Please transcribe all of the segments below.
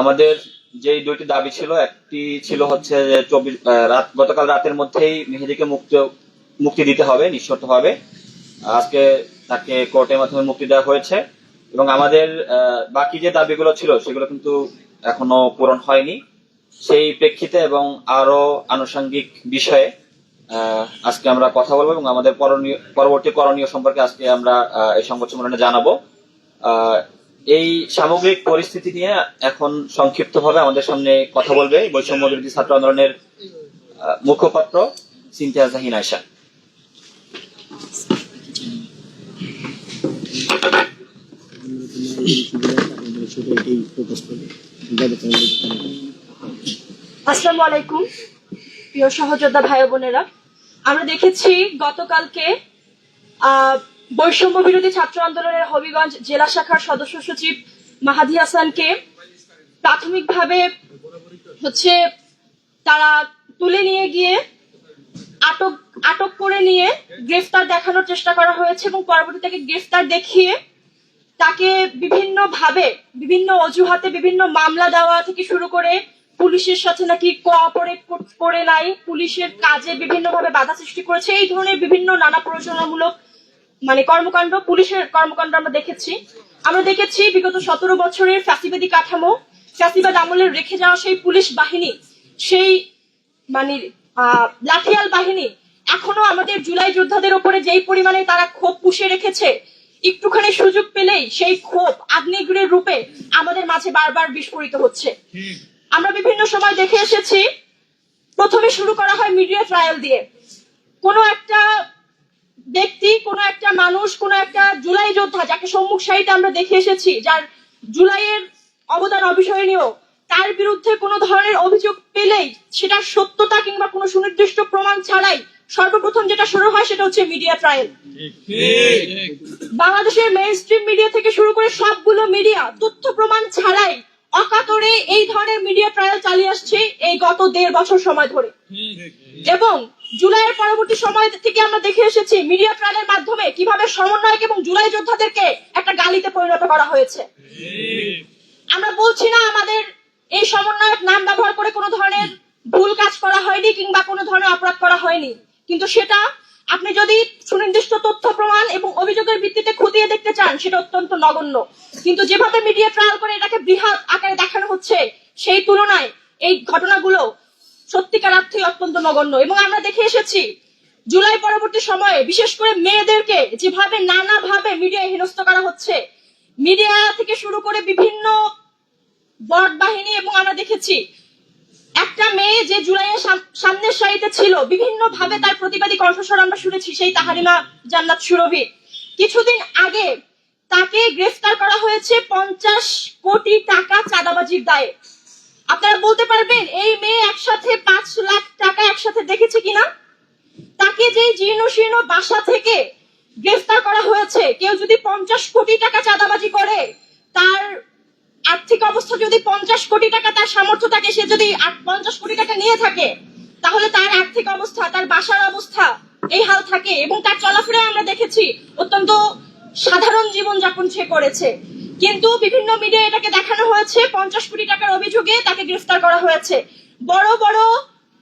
আমাদের যে দুইটি দাবি ছিল, একটি ছিল হচ্ছে যে চব্বিশ রাত, গতকাল রাতের মধ্যেই মেহেদিকে মুক্ত, মুক্তি দিতে হবে, নিঃশর্ত হবে। আজকে তাকে কোর্টের মাধ্যমে মুক্তি দেওয়া হয়েছে। এবং আমাদের বাকি যে দাবিগুলো ছিল, সেগুলো কিন্তু এখনও পূরণ হয়নি। সেই প্রেক্ষিতে এবং আরও আনুষঙ্গিক বিষয়ে আজকে আমরা কথা বলব এবং আমাদের পরবর্তী করণীয় সম্পর্কে আজকে আমরা এই সংবাদ সম্মেলনে জানাব। এই সামগ্রিক পরিস্থিতি নিয়ে এখন সংক্ষিপ্তভাবে আমাদের সামনে কথা বলবে বৈষম্য বিরোধী ছাত্র আন্দোলনের মুখপাত্র সিনথিয়া জাহিন আয়সা আসসালামু আলাইকুম প্রিয় সহযোদ্ধা ভাই বোনেরা। আমরা দেখেছি গতকালকে আহ, বৈষম্য বিরোধী ছাত্র আন্দোলনের হবিগঞ্জ জেলা শাখার সদস্য সচিব মাহাদি হাসানকে প্রাথমিকভাবে হচ্ছে তারা তুলে নিয়ে গিয়ে আটক আটক করে নিয়ে গ্রেফতার দেখানোর চেষ্টা করা হয়েছে এবং পরবর্তী তাকে গ্রেফতার দেখিয়ে তাকে বিভিন্ন ভাবে বিভিন্ন অজুহাতে বিভিন্ন মামলা দেওয়া থেকে শুরু করে পুলিশের সাথে নাকি কোঅপারেট করে নাই, পুলিশের কাজে বিভিন্নভাবে বাধা সৃষ্টি করেছে। এই ধরনের বিভিন্ন নানা প্রয়োজনমূলক মানে কর্মকাণ্ড, পুলিশের কর্মকাণ্ড আমরা দেখেছি। আমরা দেখেছি বিগত সতেরো বছরের ফ্যাসিবাদী কাঠামো, ফ্যাসিবাদ আমলের রেখে যাওয়া সেই পুলিশ বাহিনী, সেই মানে লাঠিয়াল বাহিনী, এখনও আমাদের জুলাই যোদ্ধাদের উপরে যেই পরিমাণে তারা ক্ষোভ পুষে রেখেছে, একটুখানি সুযোগ পেলেই সেই ক্ষোভ আগ্নেয়গিরির রূপে আমাদের মাঝে বারবার বিস্ফোরিত হচ্ছে। আমরা বিভিন্ন সময় দেখে এসেছি, প্রথমে শুরু করা হয় মিডিয়া ট্রায়াল দিয়ে। কোনো একটা ব্যক্তি কোনো একটা মানুষ কোনো একটা জুলাই যোদ্ধা যাকে সম্মুখ সারিতে আমরা দেখে এসেছি যার জুলাইয়ের অবদান অবিস্মরণীয় তার বিরুদ্ধে কোনো ধরনের অভিযোগ পেলেই সেটা সত্যতা কিংবা কোনো সুনির্দিষ্ট প্রমাণ ছাড়াই সর্বপ্রথম যেটা শুরু হয় সেটা হচ্ছে মিডিয়া ট্রায়াল। বাংলাদেশের মেইন স্ট্রিম মিডিয়া থেকে শুরু করে সবগুলো মিডিয়া তথ্য প্রমাণ ছাড়াই অকাতরে এই ধরনের মিডিয়া ট্রায়াল চালিয়ে আসছে এই গত দেড় বছর সময় ধরে। এবং জুলাইয়ের পরবর্তী সময় থেকে আমরা দেখে এসেছি মিডিয়া ট্রায়ালের মাধ্যমে কীভাবে সমন্বয়ক এবং জুলাই যোদ্ধাদেরকে একটা গালিতে পরিণত করা হয়েছে। আমরা বলছি না আমাদের এই সমন্বয়ক নাম ব্যবহার করে কোনো ধরনের ভুল কাজ করা হয়নি কিংবা কোনো ধরনের অপরাধ করা হয়নি, কিন্তু সেটা আপনি যদি সুনির্দিষ্ট তথ্য, প্রমাণ এবং অভিযোগের ভিত্তিতে খতিয়ে দেখতে চান, সেটা অত্যন্ত নগণ্য। কিন্তু যেভাবে মিডিয়া ট্রায়াল করে এটাকে বৃহৎ আকারে দেখানো হচ্ছে, সেই তুলনায় এই ঘটনাগুলো সত্যিকার অর্থে অত্যন্ত নগণ্য। এবং আমরা দেখে এসেছি, জুলাই পরবর্তী সময়ে বিশেষ করে মেয়েদেরকে যেভাবে নানাভাবে মিডিয়ায় হেনস্থ করা হচ্ছে, মিডিয়া থেকে শুরু করে বিভিন্ন বট বাহিনী এবং আমরা দেখেছি একটা মেয়ে যে জুলাইয়ের সাম- সামনের সারিতে ছিল বিভিন্ন ভাবে তার প্রতিবাদী কণ্ঠস্বর আমরা শুনেছি, সেই তাহারিমা জান্নাত সুরভি। কিছুদিন আগে তাকে গ্রেফতার করা হয়েছে পঞ্চাশ কোটি টাকা চাঁদাবাজির দায়ে। আপনারা বলতে পারবেন, এই মেয়ে একসাথে পাঁচ লাখ টাকা একসাথে দেখেছে কিনা? তাকে যে জীর্ণ শীর্ণ বাসা থেকে গ্রেফতার করা হয়েছে, কেউ যদি পঞ্চাশ কোটি টাকা চাঁদাবাজি করে, তার আর্থিক অবস্থা যদি পঞ্চাশ কোটি টাকা, তার সামর্থ্য থাকে, সে যদি পঞ্চাশ কোটি টাকা নিয়ে থাকে, তাহলে তার আর্থিক অবস্থা, তার বাসার অবস্থা এই হাল থাকে এবং তার চলাফেরায় আমরা দেখেছি অত্যন্ত সাধারণ জীবন যাপন সে করেছে। কিন্তু বিভিন্ন মিডিয়া এটাকে দেখানো হয়েছে, পঞ্চাশ কোটি টাকার অভিযোগে তাকে গ্রেফতার করা হয়েছে। বড় বড়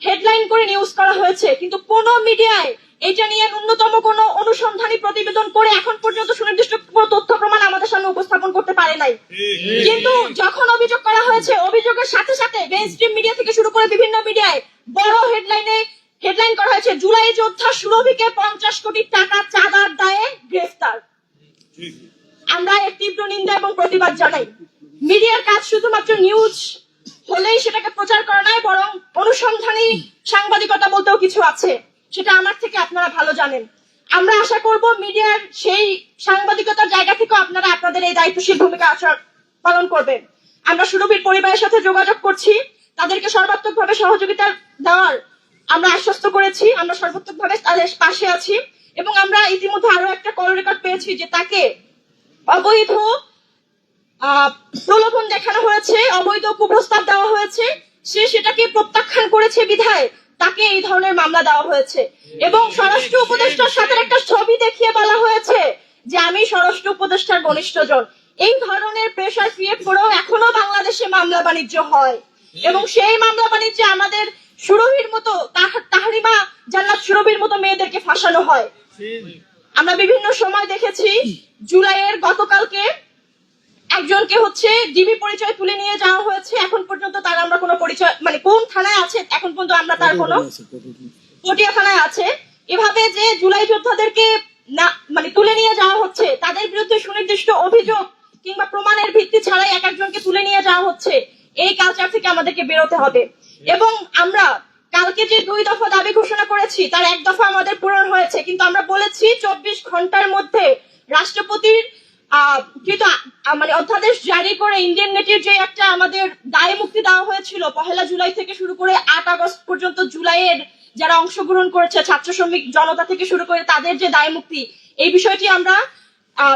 হেডলাইন করে নিউজ করা হয়েছে, কিন্তু কোন মিডিয়ায় এটা নিয়ে ন্যূনতম কোনো অনুসন্ধানী প্রতিবেদন করে এখন পর্যন্ত সুনির্দিষ্ট কোনো তথ্য প্রমাণ আমাদের সামনে উপস্থাপন করতে পারে নাই। কিন্তু যখন অভিযোগ করা হয়েছে অভিযোগের সাথে সাথে মেইন স্ট্রিম মিডিয়া থেকে শুরু করে বিভিন্ন মিডিয়ায় বড় হেডলাইনে হেডলাইন করা হয়েছে জুলাই যোদ্ধা সুরভিকে পঞ্চাশ কোটি টাকা চাঁদার দায়ে গ্রেফতার। আমরা এর তীব্র নিন্দা এবং প্রতিবাদ জানাই। মিডিয়ার কাজ শুধুমাত্র নিউজ হলেই সেটাকে প্রচার করা নয় বরং অনুসন্ধানী সাংবাদিকতা বলতেও কিছু আছে। সেটা আমার থেকে আপনারা ভালো জানেন। আমরা আশা করব মিডিয়ার সেই সাংবাদিকতার জায়গা থেকে আপনারা আপনাদের এই দায়িত্বশীল ভূমিকা পালন করবেন। আমরা সুরভির পরিবারের সাথে যোগাযোগ করছি। তাদেরকে সর্বাত্মকভাবে সহযোগিতা দেওয়ার আমরা আশ্বস্ত করেছি। আমরা সর্বাত্মকভাবে তাদের পাশে আছি এবং আমরা ইতিমধ্যে আরও একটা কল রেকর্ড পেয়েছি যে তাকে অবৈধ প্রলোভন দেখানো হয়েছে, অবৈধ কুপ্রস্তাব দেওয়া হয়েছে। সে সেটাকে প্রত্যাখ্যান করেছে বিধায়। তাকে এই ধরনের মামলা দেওয়া হয়েছে। এবং স্বরাষ্ট্র উপদেষ্টার সাথে একটা ছবি দেখিয়ে বলা হয়েছে যে আমি স্বরাষ্ট্র উপদেষ্টার ঘনিষ্ঠজন এই ধরনের প্রেশার ক্রিয়েট করেও এখনও বাংলাদেশে মামলা বাণিজ্য হয়। এবং সেই মামলা বাণিজ্যে আমাদের সুরভির মতো তাহ- তাহরিমা জান্নাত সুরভির মতো মেয়েদেরকে ফাঁসানো হয়। আমরা বিভিন্ন সময় দেখেছি জুলাইয়ের গতকালকে একজনকে হচ্ছে ডিবি পরিচয় তুলে নিয়ে যাওয়া হয়েছে। এখন পর্যন্ত তার আমরা কোনো পরিচয় মানে কোন থানায় আছে, এখন পর্যন্ত আমরা তার কোনো পটিয়া থানায় আছে। এভাবে যে জুলাই যোদ্ধাদেরকে না মানে তুলে নিয়ে যাওয়া হচ্ছে, তাদের বিরুদ্ধে সুনির্দিষ্ট অভিযোগ কিংবা প্রমাণের ভিত্তি ছাড়াই এক একজনকে তুলে নিয়ে যাওয়া হচ্ছে, এই কালচার থেকে আমাদেরকে বেরোতে হবে। এবং আমরা কালকে যে দুই দফা দাবি ঘোষণা করেছি, তার এক দফা আমাদের পূরণ হয়েছে, কিন্তু আমরা বলেছি চব্বিশ ঘণ্টার মধ্যে রাষ্ট্রপতির কিন্তু মানে অধ্যাদেশ জারি করে ইন্ডিয়ান যে একটা আমাদের দায় মুক্তি দেওয়া হয়েছিল, পহেলা জুলাই থেকে শুরু করে আট আগস্ট পর্যন্ত জুলাইয়ের যারা অংশগ্রহণ করেছে, ছাত্র শ্রমিক জনতা থেকে শুরু করে তাদের যে দায় মুক্তি, এই বিষয়টি আমরা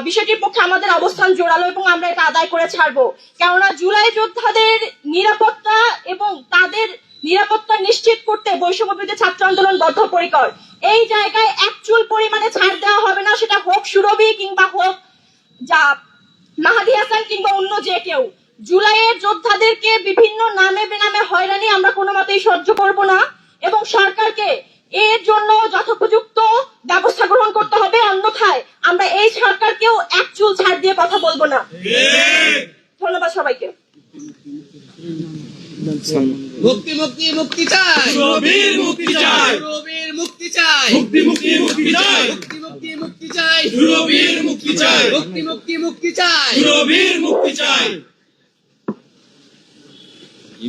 বিষয়টির পক্ষে আমাদের অবস্থান জোরালো এবং আমরা এটা আদায় করে ছাড়বো। কেননা জুলাই যোদ্ধাদের নিরাপত্তা এবং তাদের নিরাপত্তা নিশ্চিত করতে বৈষম্যবিরোধী ছাত্র আন্দোলন বদ্ধপরিকর। এই জায়গায় একচুল পরিমাণে ছাড় দেওয়া হবে না, সেটা হোক সুরভি কিংবা হোক যা মাহাদি হাসান কিংবা অন্য যে কেউ। জুলাইয়ের যোদ্ধাদেরকে বিভিন্ন নামে বেনামে হয়রানি আমরা কোনো মতেই সহ্য করব না এবং সরকারকে এর জন্য যথোপযুক্ত ব্যবস্থা গ্রহণ করতে হবে। অন্যথায় আমরা এই সরকারকেও এক চুল ছাড় দিয়ে কথা বলব না। ধন্যবাদ সবাইকে। মুক্তি মুক্তি মুক্তি চাই। মুক্তি চাই। মুক্তি চাই। মুক্তি মুক্তি মুক্তি চাই। চাই। সুরভীর মুক্তি চাই। মুক্তি মুক্তি মুক্তি চাই। সুরভীর মুক্তি চাই।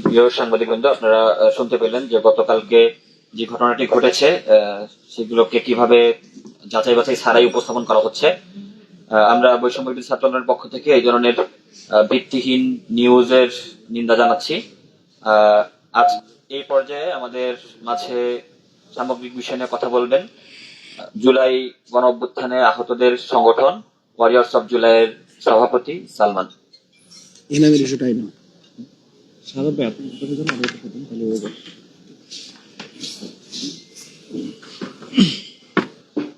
প্রিয় সাংবাদিকবৃন্দ আপনারা শুনতে পেলেন যে গতকালকে যে ঘটনাটি ঘটেছে আহ, সেগুলোকে কীভাবে যাচাই বাছাই ছাড়াই উপস্থাপন করা হচ্ছে আহ, আমরা বৈষম্য ছাত্র আন্দোলনের পক্ষ থেকে এই ধরনের ভিত্তিহীন নিউজের নিন্দা জানাচ্ছি। আহ, আজ এই পর্যায়ে আমাদের মাঝে সামগ্রিক বিষয় নিয়ে কথা বলবেন জুলাই গণ অভ্যুত্থানে আহতদের সংগঠন ওয়ারিয়র্স অফ জুলাইয়ের সভাপতি সালমান। এনামের ইস্যুটাই না।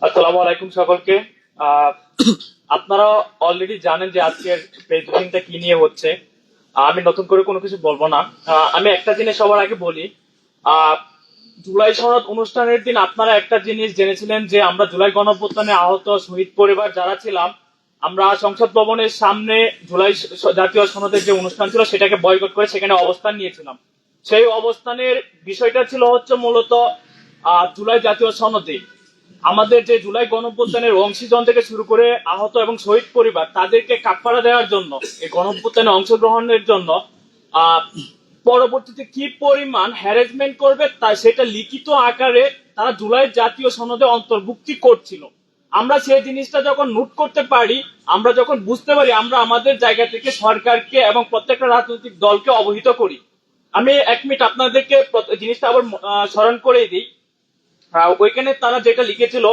আসসালামু আলাইকুম সকলকে। আহ, আপনারা অলরেডি জানেন যে আজকের প্রেজেন্টিংটা কি নিয়ে হচ্ছে। আমি নতুন করে কোনো কিছু বলব না। আহ, আমি একটা জিনিস সবার আগে বলি। আহ, জুলাই সনদ অনুষ্ঠানের দিন আপনারা একটা জিনিস জেনেছিলেন যে আমরা জুলাই গণঅভ্যুত্থানে আহত শহীদ পরিবার যারা ছিলাম আমরা সংসদ ভবনের সামনে জুলাই জাতীয় সনদের যে অনুষ্ঠান ছিল সেটাকে বয়কট করে সেখানে অবস্থান নিয়েছিলাম। সেই অবস্থানের বিষয়টা ছিল হচ্ছে মূলত জুলাই জাতীয় সনদে। আমাদের যে জুলাই গণঅভ্যুত্থানের অংশীজন থেকে শুরু করে আহত এবং শহীদ পরিবার তাদেরকে কাপড়া দেওয়ার জন্য এই গণঅভ্যুত্থানে অংশগ্রহণের জন্য আহ, পরবর্তীতে কি পরিমাণ হ্যারাসমেন্ট করবে তা সেটা লিখিত আকারে তারা জুলাই জাতীয় সনদে অন্তর্ভুক্তি করছিল। আমরা সেই জিনিসটা যখন নোট করতে পারি, আমরা যখন বুঝতে পারি, আমরা আমাদের জায়গা থেকে সরকারকে এবং প্রত্যেকটা রাজনৈতিক দলকে অবহিত করি। আমি এক মিনিট আপনাদেরকে জিনিসটা আবার স্মরণ করে দিই। ওইখানে তারা যেটা লিখেছিল,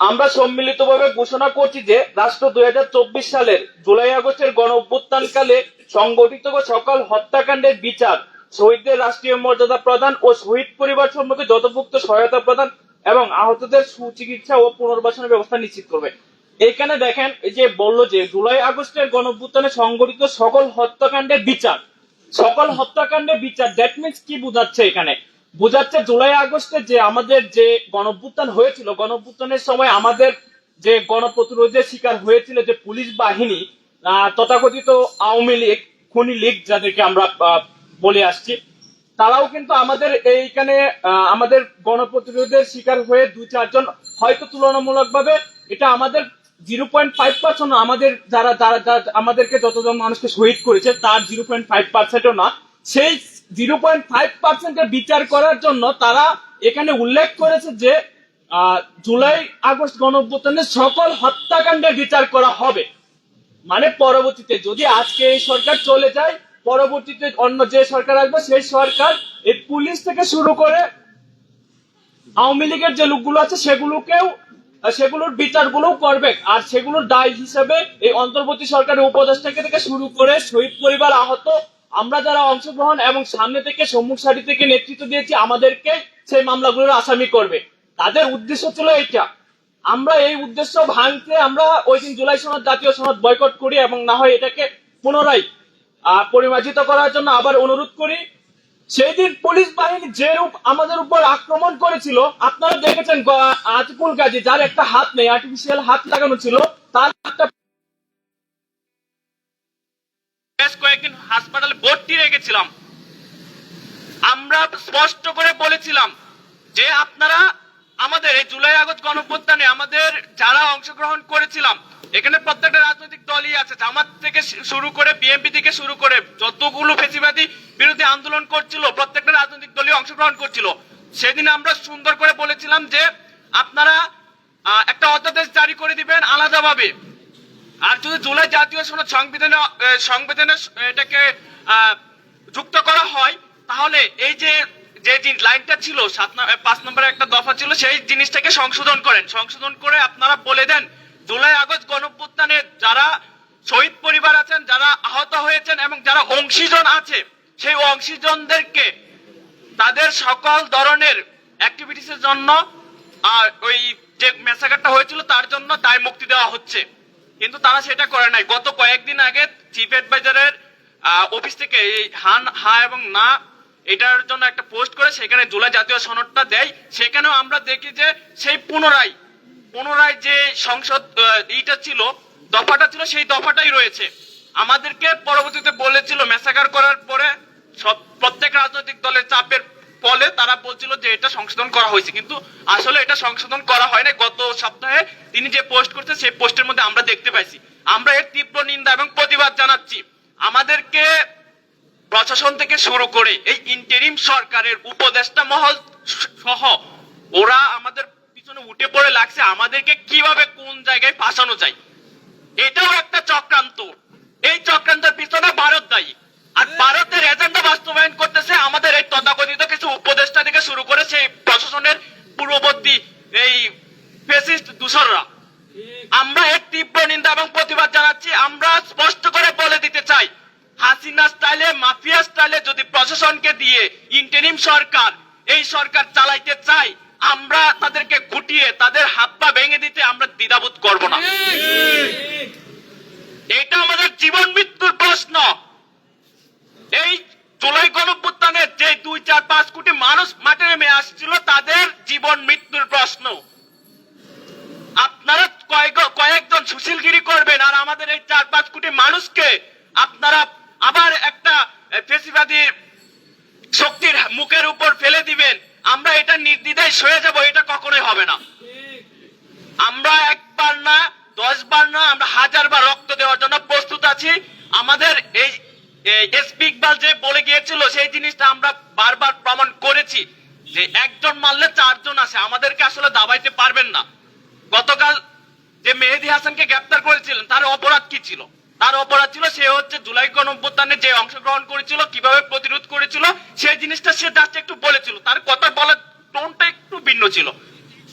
আমরা সম্মিলিতভাবে ঘোষণা করছি যে, রাষ্ট্র দুই হাজার চব্বিশ সালের জুলাই আগস্টের গণ অভ্যুত্থানকালে সংগঠিত সকল হত্যাকাণ্ডের বিচার, শহীদদের রাষ্ট্রীয় মর্যাদা প্রদান ও শহীদ পরিবার সম্পর্কে যথোপযুক্ত সহায়তা প্রদান এবং আহতদের সুচিকিৎসা ও পুনর্বাসনের ব্যবস্থা নিশ্চিত করবে। এখানে দেখেন যে বলল যে জুলাই আগস্টের গণ সংগঠিত সকল হত্যাকাণ্ডের বিচার। সকল হত্যাকাণ্ডের বিচার দ্যাট মিনস কি বোঝাচ্ছে এখানে? বোঝাচ্ছে জুলাই আগস্টে যে আমাদের যে গণঅভ্যুত্থান হয়েছিল গণঅভ্যুত্থানের সময় আমাদের যে গণপ্রতিরোধের শিকার হয়েছিল যে পুলিশ বাহিনী তথাকথিত আওয়ামী লীগ, খুনি লীগ যাদেরকে আমরা বলে আসছি, তারাও কিন্তু আমাদের এইখানে আমাদের গণপ্রতিরোধের শিকার হয়ে দুই চারজন হয়তো তুলনামূলকভাবে এটা আমাদের জিরো পয়েন্ট ফাইভ পার্সেন্ট আমাদের যারা যারা আমাদেরকে যতজন মানুষকে শহীদ করেছে তার জিরো পয়েন্ট ফাইভ পার্সেন্টও না। সেই জিরো পয়েন্ট ফাইভ পার্সেন্টের বিচার করার জন্য তারা এখানে উল্লেখ করেছে যে জুলাই আগস্ট গণঅভ্যুত্থানের সকল হত্যাকাণ্ডের বিচার করা হবে। মানে পরবর্তীতে যদি আজকে এই সরকার চলে যায়, পরবর্তীতে অন্য যে সরকার আসবে, সেই সরকার এই পুলিশ থেকে শুরু করে আওয়ামী লীগের যে লোকগুলো আছে, সেগুলোকেও, সেগুলোর বিচারগুলোও করবে। আর সেগুলোর দায় হিসেবে এই অন্তর্বর্তী সরকারের উপদেষ্টা থেকে শুরু করে শহীদ পরিবার আহত, আমরা যারা অংশগ্রহণ এবং সামনে থেকে সম্মুখ সারি থেকে নেতৃত্ব দিয়েছি, আমাদেরকে সেই মামলাগুলোর আসামি করবে। তাদের উদ্দেশ্য ছিল এটা আমরা এই উদ্দেশ্য ভাঙতে আমরা ওই দিন জুলাই সনদ, জাতীয় সনদ বয়কট করি এবং না হয় এটাকে পুনরায় পরিমার্জিত করার জন্য আবার অনুরোধ করি। সেই দিন পুলিশ বাহিনী যে রূপ আমাদের উপর আক্রমণ করেছিল, আপনারা দেখেছেন আতিকুল গাজী, যার একটা হাত নেই আর্টিফিশিয়াল হাত লাগানো ছিল, তার একটা বেশ কয়েকদিন হাসপাতালে ভর্তি রেখেছিলাম। আমরা স্পষ্ট করে বলেছিলাম যে আপনারা আমাদের এই জুলাই আগস্ট গণপ্রত্যানে আমাদের যারা অংশগ্রহণ করেছিলাম, এখানে প্রত্যেকটা রাজনৈতিক দলই আছে, জামাত থেকে শুরু করে বিএনপি থেকে শুরু করে যতগুলো ফেসিবাদী বিরোধী আন্দোলন করছিল, প্রত্যেকটা রাজনৈতিক দলই অংশগ্রহণ করছিল। সেদিন আমরা সুন্দর করে বলেছিলাম যে, আপনারা একটা অধ্যাদেশ জারি করে দিবেন আলাদাভাবে। আর যদি জুলাই জাতীয় সনদ সংবিধানে সংবিধানে এটাকে যুক্ত করা হয়, তাহলে এই যে যে লাইনটা ছিল, সাত পাঁচ নম্বরের একটা দফা ছিল, সেই জিনিসটাকে সংশোধন করেন। সংশোধন করে আপনারা বলে দেন, জুলাই, আগস্ট গণপ্রত্যানে যারা শহীদ পরিবার আছেন, যারা আহত হয়েছেন এবং যারা অংশীজন আছে, সেই অংশীজনদেরকে তাদের সকল ধরনের অ্যাক্টিভিটিস এর জন্য, আর ওই যে মেসাকারটা হয়েছিল, তার জন্য দায় মুক্তি দেওয়া হচ্ছে। কিন্তু তারা সেটা করে নাই। গত কয়েকদিন আগে চিফ অ্যাডভাইজারের অফিস থেকে এই হান হা এবং না এটার জন্য একটা পোস্ট করে সেখানে জুলাই জাতীয় সনদটা দেয়। সেখানেও আমরা দেখি যে সেই পুনরায় পুনরায় যে সংসদ আহ, ইটা ছিল দফাটা ছিল সেই দফাটাই রয়েছে। আমাদেরকে পরবর্তীতে বলেছিল মেসাকার করার পরে সব প্রত্যেক রাজনৈতিক দলের চাপের ফলে তারা বলছিল যে এটা সংশোধন করা হয়েছে। কিন্তু আসলে এটা সংশোধন করা হয় না গত সপ্তাহে তিনি যে পোস্ট করছে সেই পোস্টের মধ্যে আমরা দেখতে পাইছি। আমরা এর তীব্র নিন্দা এবং প্রতিবাদ জানাচ্ছি। আমাদেরকে প্রশাসন থেকে শুরু করে এই ইন্টারিম সরকারের উপদেষ্টা মহল সহ ওরা আমাদের পিছনে উঠে পড়ে লাগছে, আমাদেরকে কীভাবে কোন জায়গায় ফাঁসানো যায়? এটাও একটা চক্রান্ত। এই চক্রান্তের পিছনে ভারত দায়ী। আর ভারতের এজেন্ডা বাস্তবায়ন করতেছে আমাদের এই তথাকথিত কিছু উপদেষ্টা থেকে শুরু করে সেই প্রশাসনের পূর্ববর্তী এই ফেসিস্ট দূষররা আমরা এর তীব্র নিন্দা এবং প্রতিবাদ জানাচ্ছি। আমরা স্পষ্ট করে বলে দিতে চাই হাসিনা স্টাইলে, মাফিয়া স্টাইলে যদি প্রশাসনকে দিয়ে ইন্টারিম সরকার, এই সরকার চালাইতে চাই আমরা তাদেরকে গুটিয়ে তাদের হাত পা ভেঙে দিতে আমরা দ্বিধাবোধ করব না। এটা আমাদের জীবন মৃত্যুর প্রশ্ন। এই জুলাই গণপুত্থানে যে দুই, চার, পাঁচ কোটি মানুষ মাঠে নেমে আসছিল তাদের জীবন মৃত্যুর প্রশ্ন আপনারা কয়েক- কয়েকজন সুশীলগিরি করবেন আর আমাদের এই চার পাঁচ কোটি মানুষকে আপনারা আবার একটা আহ, ফেসিবাদী শক্তির মুখের উপর ফেলে দিবেন আমরা এটা নির্দ্বিধায় সয়ে যাব এটা কখনোই হবে না আমরা একবার না দশ বার না আমরা হাজার বার রক্ত দেওয়ার জন্য প্রস্তুত আছি আমাদের এই এসপি ইকবাল যে বলে গিয়েছিল সেই জিনিসটা আমরা বারবার প্রমাণ করেছি যে একজন মারলে চারজন আসে। আমাদেরকে আসলে দাবাইতে পারবেন না। গতকাল যে মেহেদি হাসানকে গ্রেপ্তার করেছিলেন তার অপরাধ কি ছিল? তার অপরাধ ছিল সে হচ্ছে জুলাই গণঅভ্যুত্থানে যে অংশগ্রহণ করেছিল কীভাবে প্রতিরোধ করেছিল সেই জিনিসটা সে জাস্ট একটু বলেছিল। তার কথা বলার টোনটা একটু ভিন্ন ছিল।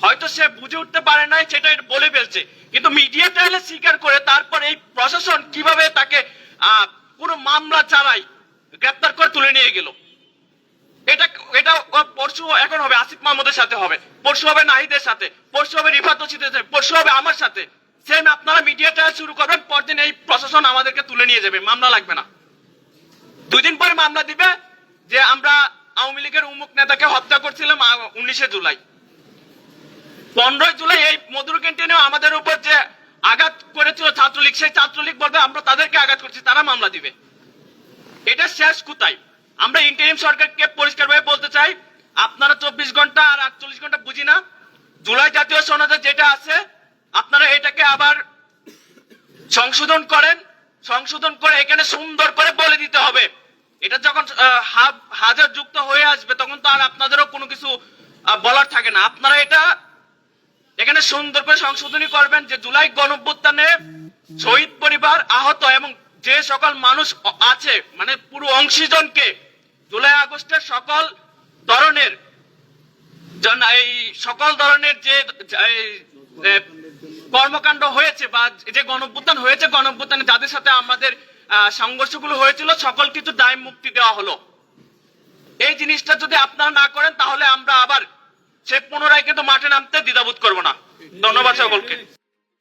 হয়তো সে বুঝে উঠতে পারে নাই সেটা বলে ফেলছে। কিন্তু মিডিয়া ট্রায়ালে স্বীকার করে তারপর এই প্রশাসন কীভাবে তাকে আহ, কোনো মামলা ছাড়াই গ্রেপ্তার করে তুলে নিয়ে গেল। এটা পরশু এখন হবে আসিফ মাহমুদের সাথে হবে। পরশু হবে নাহিদের সাথে। পরশু হবে রিফাত রশিদের সাথে। পরশু হবে আমার সাথে। সেম আপনারা মিডিয়া ট্রায়াল শুরু করবেন, পরদিন এই প্রশাসন আমাদেরকে তুলে নিয়ে যাবে। মামলা লাগবে না। দুই দিন পরে মামলা দিবে যে আমরা আওয়ামী লীগের উমুক নেতাকে হত্যা করছিলাম উনিশে জুলাই। পনেরোই জুলাই এই মধুর ক্যান্টিনেও আমাদের উপর যে আঘাত করেছিল ছাত্রলীগ, সেই ছাত্রলীগ বলবে আমরা তাদেরকে আঘাত করছি, তারা মামলা দিবে। এটা শেষ কোথায় আমরা ইন্টারিম সরকারকে পরিষ্কারভাবে বলতে চাই, আপনারা চব্বিশ ঘণ্টা আর আটচল্লিশ ঘণ্টা বুঝি না? জুলাই জাতীয় সনদে যেটা আছে, আপনারা এটাকে আবার সংশোধন করেন, সংশোধন করে এখানে সুন্দর করে বলে দিতে হবে। এটা যখন হাজার যুক্ত হয়ে আসবে, তখন তো আর আপনাদেরও কোনো কিছু বলার থাকে না। আপনারা এটা এখানে সুন্দর করে সংশোধনী করবেন যে জুলাই গণঅভ্যুত্থানে শহীদ পরিবার আহত এবং যে সকল মানুষ আছে মানে পুরো অংশীজনকে জুলাই আগস্টের সকল ধরনের এই সকল ধরনের যে কর্মকাণ্ড হয়েছে বা যে গণঅভ্যুত্থান হয়েছে, গণঅভ্যুত্থানে যাদের সাথে আমাদের সংঘর্ষগুলো হয়েছিল, সকল কিছু দায় মুক্তি দেওয়া হলো। এই জিনিসটা যদি আপনারা না করেন, তাহলে আমরা আবার সে পুনরায় কিন্তু মাঠে নামতে দ্বিধাবোধ করব না। ধন্যবাদ সকলকে।